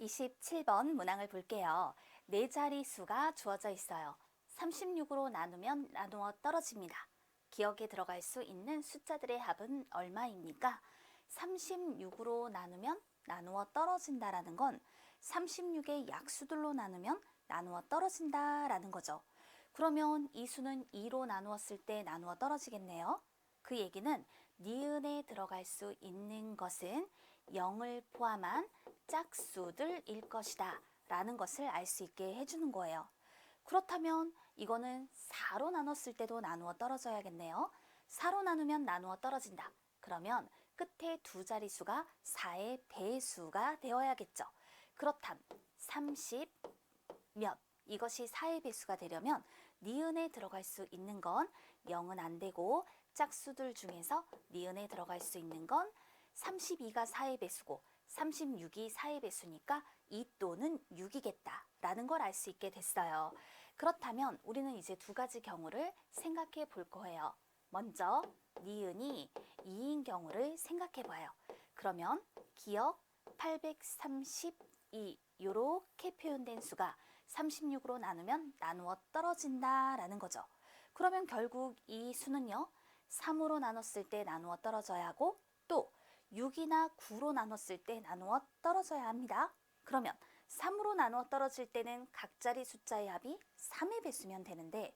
27번 문항을 볼게요. 네 자리 수가 주어져 있어요. 36으로 나누면 나누어 떨어집니다. 기억에 들어갈 수 있는 숫자들의 합은 얼마입니까? 36으로 나누면 나누어 떨어진다라는 건 36의 약수들로 나누면 나누어 떨어진다라는 거죠. 그러면 이 수는 2로 나누었을 때 나누어 떨어지겠네요. 그 얘기는 니은에 들어갈 수 있는 것은 0을 포함한 짝수들일 것이다 라는 것을 알 수 있게 해주는 거예요. 그렇다면 이거는 4로 나눴을 때도 나누어 떨어져야겠네요. 4로 나누면 나누어 떨어진다. 그러면 끝에 두 자릿수가 4의 배수가 되어야겠죠. 그렇담 30 몇 이것이 4의 배수가 되려면 니은에 들어갈 수 있는 건 0은 안 되고 짝수들 중에서 니은에 들어갈 수 있는 건 32가 4의 배수고 36이 4의 배수니까 이 또는 6이겠다 라는 걸 알 수 있게 됐어요. 그렇다면 우리는 이제 두 가지 경우를 생각해 볼 거예요. 먼저 니은이 2인 경우를 생각해 봐요. 그러면 기억 832 이렇게 표현된 수가 36으로 나누면 나누어 떨어진다 라는 거죠. 그러면 결국 이 수는요. 3으로 나눴을 때 나누어 떨어져야 하고 또 6이나 9로 나눴을 때 나누어 떨어져야 합니다. 그러면 3으로 나누어 떨어질 때는 각자리 숫자의 합이 3의 배수면 되는데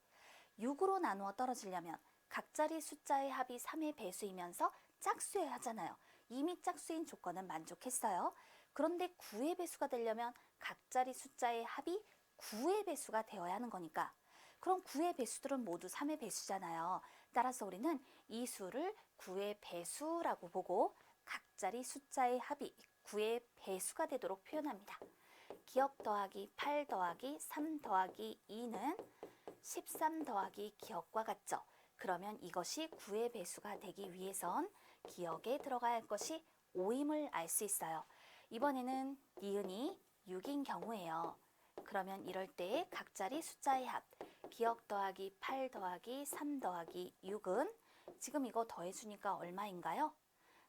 6으로 나누어 떨어지려면 각자리 숫자의 합이 3의 배수이면서 짝수여야 하잖아요. 이미 짝수인 조건은 만족했어요. 그런데 9의 배수가 되려면 각자리 숫자의 합이 9의 배수가 되어야 하는 거니까 그럼 9의 배수들은 모두 3의 배수잖아요. 따라서 우리는 이 수를 9의 배수라고 보고 각자리 숫자의 합이 9의 배수가 되도록 표현합니다. 기억 더하기 8 더하기 3 더하기 2는 13 더하기 기억과 같죠. 그러면 이것이 9의 배수가 되기 위해선 기억에 들어가야 할 것이 5임을 알 수 있어요. 이번에는 니은이 6인 경우예요. 그러면 이럴 때 각자리 숫자의 합 기억 더하기 8 더하기 3 더하기 6은 지금 이거 더해주니까 얼마인가요?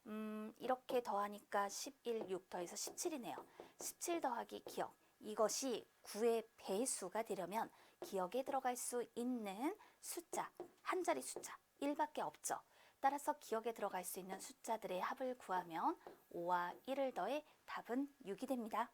음, 이렇게 더하니까 11, 6 더해서 17이네요. 17 더하기 기억. 이것이 9의 배수가 되려면 기억에 들어갈 수 있는 숫자, 한 자리 숫자 1밖에 없죠. 따라서 기억에 들어갈 수 있는 숫자들의 합을 구하면 5와 1을 더해 답은 6이 됩니다.